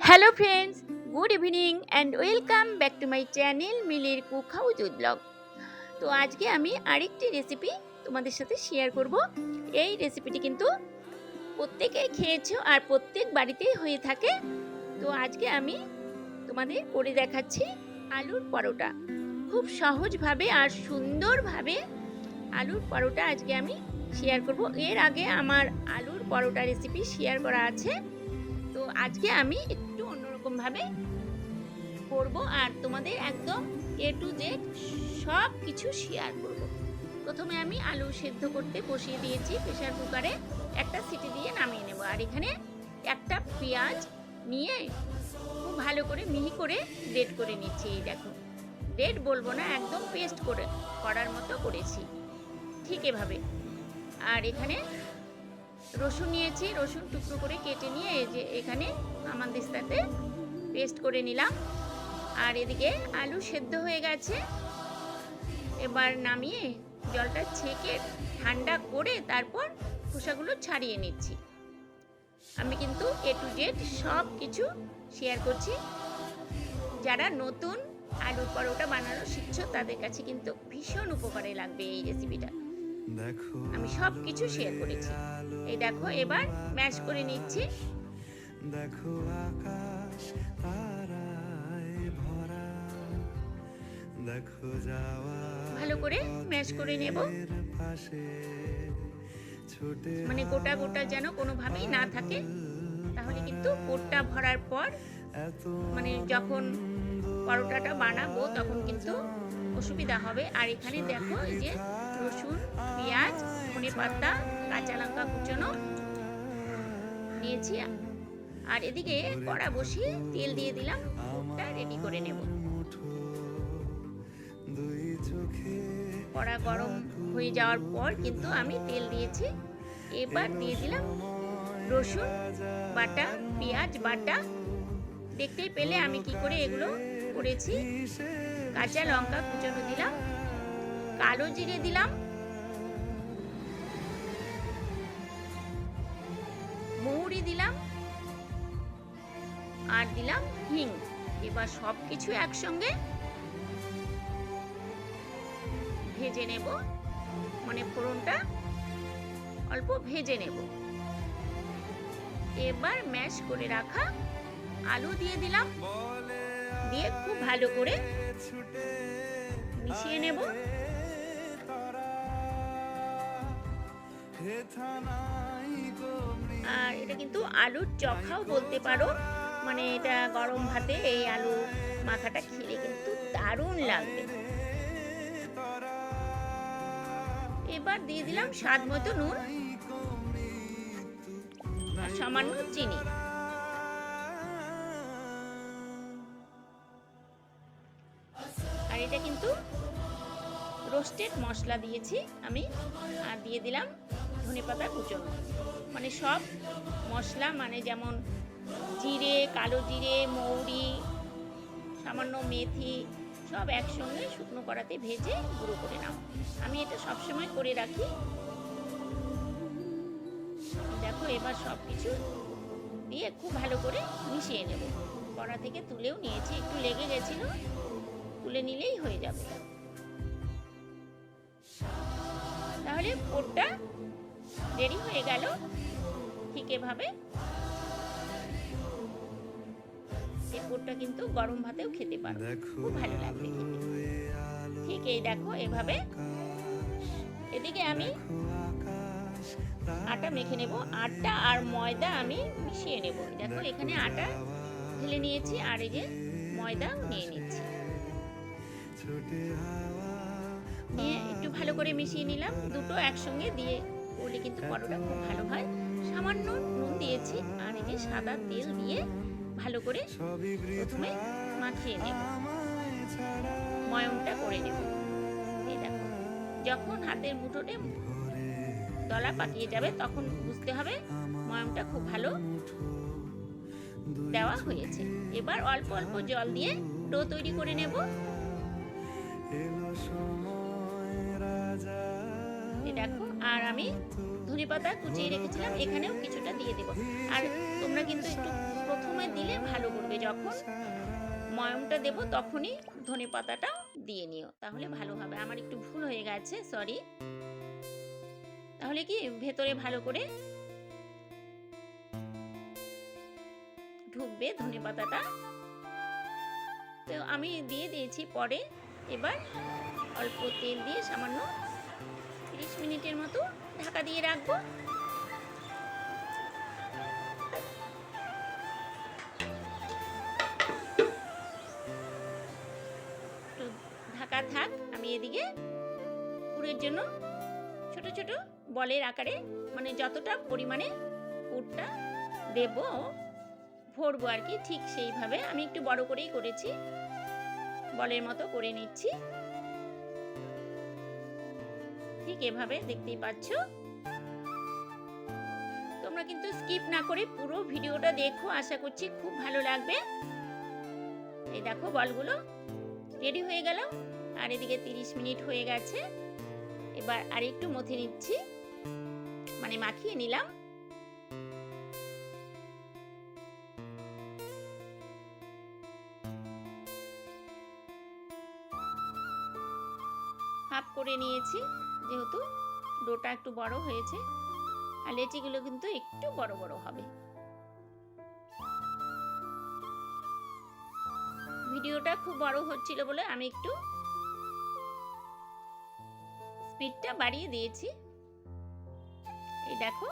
Hello friends good evening and welcome back to my channel মিলির cook with blog তো আজকে আমি আরেকটি রেসিপি তোমাদের সাথে শেয়ার করব। এই রেসিপিটি কিন্তু প্রত্যেকেই খেয়েছো আর প্রত্যেক বাড়িতেই হয়ে থাকে। তো আজকে আমি তোমাদের করে দেখাচ্ছি আলুর পরোটা। খুব সহজভাবে আর সুন্দরভাবে আলুর পরোটা আজকে আমি শেয়ার করব। এর আগে আমার আলুর পরোটা রেসিপি শেয়ার করা আছে। আজকে আমি একটু অন্যরকমভাবে করব আর তোমাদের একদম এ টু জেড সব কিছু শেয়ার করব। প্রথমে আমি আলু সেদ্ধ করতে বসিয়ে দিয়েছি প্রেশার কুকারে একটা সিটি দিয়ে নামিয়ে নেব। আর এখানে একটা পেঁয়াজ নিয়ে খুব ভালো করে মিহি করে রেড করে নিচ্ছি, এই দেখো। রেড বলব না, একদম পেস্ট করে করার মতো করেছি, ঠিক এভাবে। আর এখানে রসুন নিয়েছি, রসুন টুকরো করে কেটে নিয়ে এই যে এখানে আমার দিস্তাতে পেস্ট করে নিলাম। আর এদিকে আলু সেদ্ধ হয়ে গেছে। এবার নামিয়ে জলটা ছেঁকে ঠান্ডা করে তারপর খোসাগুলো ছাড়িয়ে নিচ্ছি। আমি কিন্তু এ টু জেড সব কিছু শেয়ার করছি। যারা নতুন আলু পরোটা বানানো শিখছো, তাদের কাছে কিন্তু ভীষণ উপকারে লাগবে এই রেসিপিটা আমি সব কিছু শেয়ার করেছি। এই দেখো এবার ম্যাশ করে নিচ্ছি। দেখো আকাশ তারায় ভরা। দেখো যাওয়া ভালো করে ম্যাশ করে নেব। পাশে মানে গোটা গোটা যেন কোনোভাবেই না থাকে তাহলে কিন্তু পোটটা ভরার পর মানে যখন পরোটাটা বানাবো তখন কিন্তু অসুবিধা হবে। আর এখানে দেখো এই যে রসুন, পেঁয়াজ ধনে পাতা কাঁচা লঙ্কা কুচনো। নিয়েছি। আর এদিকে কড়া বসিয়ে তেল দিয়ে দিলাম। পুরটা রেডি করে নেব। কড়া গরম হয়ে যাওয়ার পর কিন্তু আমি তেল দিয়েছি। এবার দিয়ে দিলাম রসুন, বাটা, পেঁয়াজ, বাটা। দেখতেই পেলে আমি কি করে এগুলো করেছি। কাঁচা লঙ্কা কুচনো দিলাম। কালো জিরে দিলাম। মৌরি দিলাম। আর দিলাম হিং। এবার সব কিছু একসঙ্গে ভেজে নেব। মানে ফোড়নটা অল্প ভেজে নেব। এবার ম্যাশ করে রাখা আলু দিয়ে দিলাম। দিয়ে খুব ভালো করে মিশিয়ে নেব। আর এটা কিন্তু আলুর চখাও বলতে পারো। মানে এটা গরম ভাতে এই আলু মাখাটা খেলে কিন্তু দারুণ লাগবে। এবার দিয়ে দিলাম স্বাদ মতো নুন সামান্য চিনি। আর এটা কিন্তু রোস্টেড মশলা দিয়েছি আমি। আর দিয়ে দিলাম ধনে পাতা কুচনো। মানে সব মশলা মানে যেমন জিরে, কালো জিরে, মৌরি, সামান্য মেথি, সব একসঙ্গে শুকনো কড়াতে ভেজে গুঁড়ো করে নাও। আমি এটা সবসময় করে রাখি। দেখো, এবার সব কিছু দিয়ে খুব ভালো করে মিশিয়ে নেব। কড়া থেকে তুলেও নিয়েছি, একটু লেগে গেছিল, তুলে নিলেই হয়ে যাবে। তাহলে পোটটা রেডি হয়ে গেল। ঠিক এভাবে। এই কিন্তু গরম ভাতেও খেতে পারো। খুব ভালো লাগবে খেতে। ঠিক এই দেখো এভাবে। এদিকে আমি আটা মেখে নেব। আটা আর ময়দা আমি মিশিয়ে নেব। দেখো এখানে আটা ঢেলে নিয়েছি আর এই যে ময়দাও নিয়ে নিচ্ছি। নিয়ে একটু ভালো করে মিশিয়ে নিলাম। দুটো একসঙ্গে দিয়ে করলে কিন্তু পরোটা খুব ভালো হয়। সামান্য নুন দিয়েছি আর এই যে সাদা তেল দিয়ে ভালো করে প্রথমে মাখিয়ে নেব। ময়মটা করে নেব। এই দেখো যখন হাতের মুঠোতে ভরে দলা পাকিয়ে যাবে তখন বুঝতে হবে ময়মটা খুব ভালো দেওয়া হয়েছে। এবার অল্প অল্প জল দিয়ে ডো তৈরি করে নেব। আমি ধনে পাতা কুচিয়ে রেখেছিলাম, এখানেও কিছুটা দিয়ে দেবো। আর তোমরা কিন্তু একটু প্রথমে দিলে ভালো করবে, যখন ময়মটা দেব তখনই ধনে পাতাটা দিয়ে নিও, তাহলে ভালো হবে। আমার একটু ভুল হয়ে গেছে সরি তাহলে কি ভেতরে ভালো করে ঢুকবে ধনে পাতাটা তো আমি দিয়ে দিয়েছি পরে, এবার অল্প তেল দিয়ে সামান্য তিরিশ মিনিটের মতো ঢাকা দিয়ে রাখব। ঢাকা থাক, আমি এদিকে পুরের জন্য ছোট ছোট বলের আকারে মানে যতটা পরিমাণে পুরটা দেব, ভরবো আর কি, ঠিক সেইভাবে আমি একটু বড় করেই করেছি, বলের মতো করে নিচ্ছি। ঠিক এভাবে দেখতেই পাচ্ছ? তোমরা কিন্তু স্কিপ না করে পুরো ভিডিওটা দেখো, আশা করছি খুব ভালো লাগবে। এই দেখো বলগুলো রেডি হয়ে গেল। আর এদিকে তিরিশ মিনিট হয়ে গেছে। এবার আর একটু মথে নিচ্ছি। মানে মাখিয়ে নিলাম। হাফ করে নিয়েছি। যেহেতু ডোটা একটু বড় হয়েছে আর লেচিগুলো কিন্তু একটু বড় বড় হবে। ভিডিওটা খুব বড় হচ্ছিল বলে আমি একটু স্পিডটা বাড়িয়ে দিয়েছি। এই দেখো,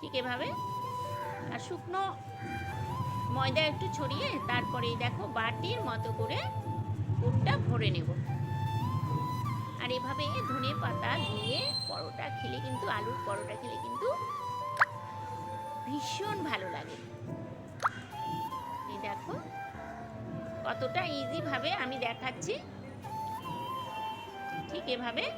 ঠিক এভাবে। আর শুকনো ময়দা একটু ছড়িয়ে তারপরে দেখো বাটির মতো করে পুরটা ভরে নেব। আর এভাবে ধনে পাতা দিয়ে পরোটা খেলে কিন্তু, আলুর পরোটা খেলে কিন্তু ভীষণ ভালো লাগে। এই দেখো, কতটা ইজি ভাবে আমি দেখাচ্ছি। ঠিক এভাবে।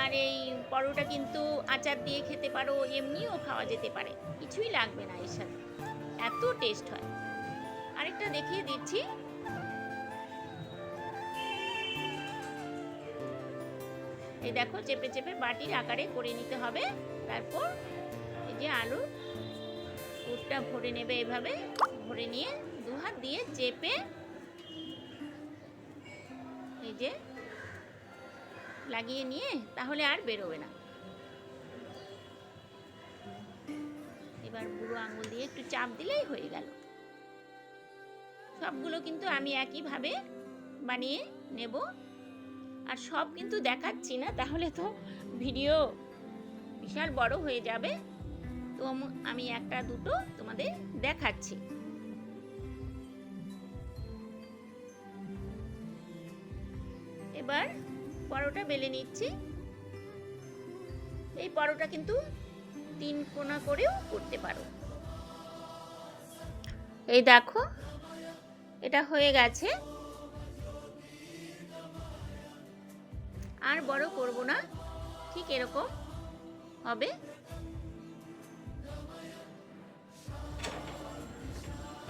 আর এই পরোটা কিন্তু আচার দিয়ে খেতে পারো, এমনিও খাওয়া যেতে পারে। কিছুই লাগবে না এর সাথে। এত টেস্ট হয়। আরেকটা দেখিয়ে দিচ্ছি। এই দেখো, চেপে চেপে বাটির আকারে করে নিতে হবে। তারপর এই যে আলু, পুরটা ভরে নেবে এভাবে। ভরে নিয়ে দু হাত দিয়ে চেপে এই যে লাগিয়ে নিয়ে তাহলে আর বেরোবে না। এবার বুড়ো আঙুল দিয়ে একটু চাপ দিলেই হয়ে গেল। সবগুলো কিন্তু আমি একইভাবে বানিয়ে নেব। আর সব কিন্তু দেখাচ্ছি না, তাহলে তো ভিডিও বিশাল বড় হয়ে যাবে। তো আমি একটা দুটো তোমাদের দেখাচ্ছি। এবার পরোটা বেলে নিচ্ছি। এই পরোটা কিন্তু তিন কোনা করেও করতে পারো। এই দেখো এটা হয়ে গেছে। আর বড় করব না। ঠিক এরকম হবে।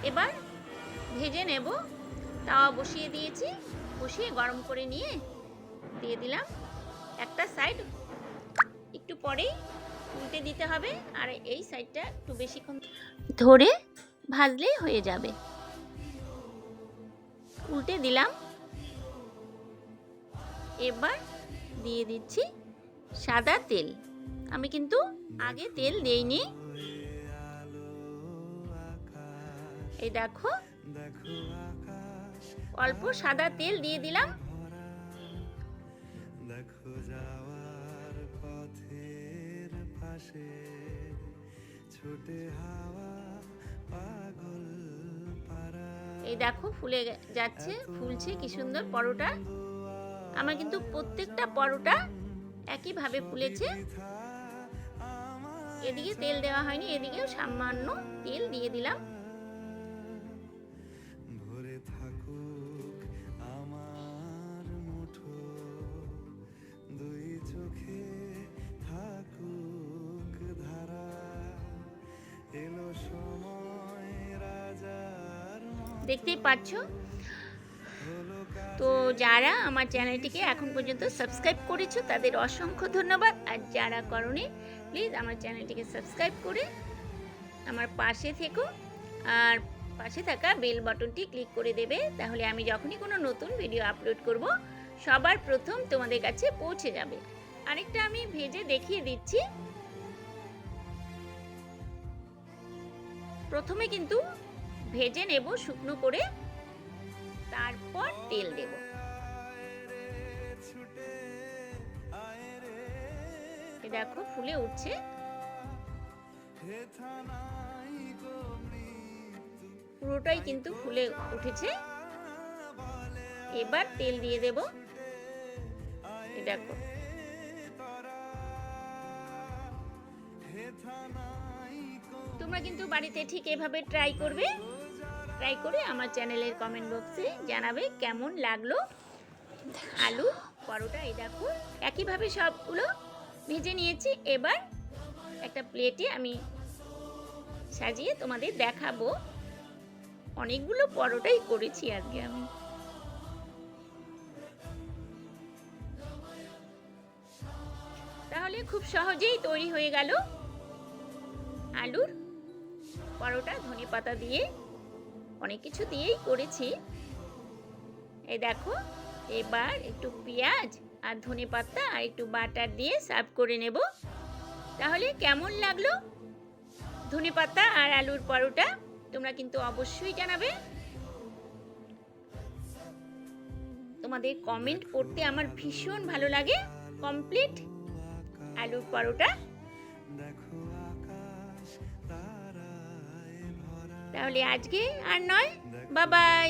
এবার ভেজে নেব। তাওয়া বসিয়ে দিয়েছি। বসিয়ে গরম করে নিয়ে দিয়ে দিলাম। একটা সাইড একটু পরেই উল্টে দিতে হবে। আর এই সাইডটা একটু বেশিক্ষণ ধরে ভাজলেই হয়ে যাবে। উল্টে দিলাম। এবার দিয়ে দিচ্ছি সাদা তেল। আমি কিন্তু আগে তেল দেইনি। এই দেখো, অল্প সাদা তেল দিয়ে দিলাম। পাশে ছোটে হাওয়া পাগল এই দেখো ফুলে যাচ্ছে, ফুলছে, কি সুন্দর পরোটা। আমার কিন্তু প্রত্যেকটা পরোটা একইভাবে ফুলেছে। এদিকে তেল দেওয়া হয়নি, এদিকেও সামান্য তেল দিয়ে দিলাম। দেখতেই পাচ্ছ তো যারা আমার চ্যানেলটিকে এখন পর্যন্ত সাবস্ক্রাইব করেছ, তাদের অসংখ্য ধন্যবাদ। আর যারা করনি, প্লিজ আমার চ্যানেলটিকে সাবস্ক্রাইব করে আমার পাশে থেকো। আর পাশে থাকা বেল বাটনটি ক্লিক করে দেবে, তাহলে আমি যখনই কোনো নতুন ভিডিও আপলোড করব, সবার প্রথম তোমাদের কাছে পৌঁছে যাবে। আরেকটা আমি ভেজে দেখিয়ে দিচ্ছি। প্রথমে কিন্তু ভেজে নেব শুকনো করে। তারপর তেল দেব। দেখো ফুলে উঠছে। পুরোটাই কিন্তু ফুলে উঠেছে। এবার তেল দিয়ে দেব। দেখো। তোমরা কিন্তু বাড়িতে ঠিক এভাবে ট্রাই করবে। ট্রাই করে আমার চ্যানেলের কমেন্ট বক্সে জানাবে কেমন লাগল আলু, পরোটা, এই দেখো। একইভাবে সবগুলো ভেজে নিয়েছি। এবার একটা প্লেটে আমি সাজিয়ে তোমাদের দেখাবো। অনেকগুলো পরোটাই করেছি আজকে আমি। তাহলে খুব সহজেই তৈরি হয়ে গেল আলুর পরোটা, ধনে পাতা দিয়ে। অনেক কিছু দিয়েই করেছি। এই দেখো, এবার একটু পেঁয়াজ আর ধনে পাতা আর একটু বাটার দিয়ে সার্ভ করে নেব। তাহলে কেমন লাগল? ধনে পাতা আর আলুর পরোটা তোমরা কিন্তু অবশ্যই জানাবে। তোমাদের কমেন্ট পড়তে আমার ভীষণ ভালো লাগে। কমপ্লিট আলুর পরোটা। তাহলে আজকে আর নয় বাবাই